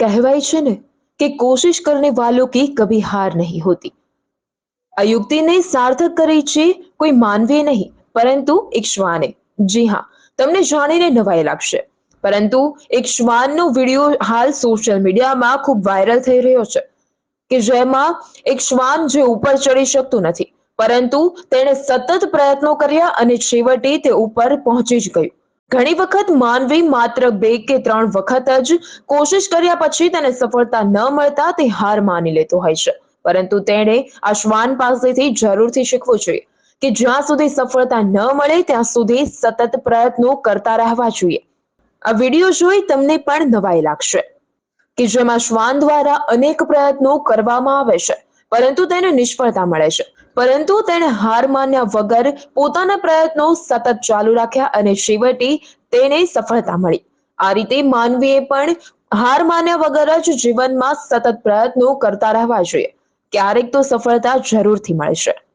કહેવાય છે ને કે કોશિશ કરને વાલો કી કભી હાર નહીં હોતી. આ યુક્તિને સાર્થક કરી છે કોઈ માનવીએ નહીં, પરંતુ એક શ્વાને. જી હા, તમને જાણીને નવાઈ લાગશે. પરંતુ એક શ્વાનનો વીડિયો હાલ સોશિયલ મીડિયામાં ખૂબ વાયરલ થઈ રહ્યો છે કે જેમાં એક શ્વાન જે ઉપર ચડી શકતું નથી, પરંતુ તેણે સતત પ્રયત્નો કર્યા અને છેવટે તે ઉપર પહોંચી જ ગયું. ઘણી વખત માનવી માત્ર બે કે ત્રણ વખત જ કોશિશ કર્યા પછી તેને સફળતા ન મળતા તે હાર માની લેતો હોય છે. પરંતુ તેણે આ શ્વાન પાસેથી જરૂરથી શીખવું જોઈએ કે જ્યાં સુધી સફળતા ન મળે, ત્યાં સુધી સતત પ્રયત્નો કરતા રહેવા જોઈએ. આ વીડિયો જોઈ તમને પણ નવાઈ લાગશે કે જેમાં શ્વાન દ્વારા અનેક પ્રયત્નો કરવામાં આવે છે, પરંતુ તેને નિષ્ફળતા મળે છે. પરંતુ તેણે હાર માન્યા વગર પોતાના પ્રયત્નો સતત ચાલુ રાખ્યા અને છેવટે તેને સફળતા મળી. આ રીતે માનવીએ પણ હાર માન્યા વગર જ જીવનમાં સતત પ્રયત્નો કરતા રહેવા જોઈએ. ક્યારેક તો સફળતા જરૂરથી મળશે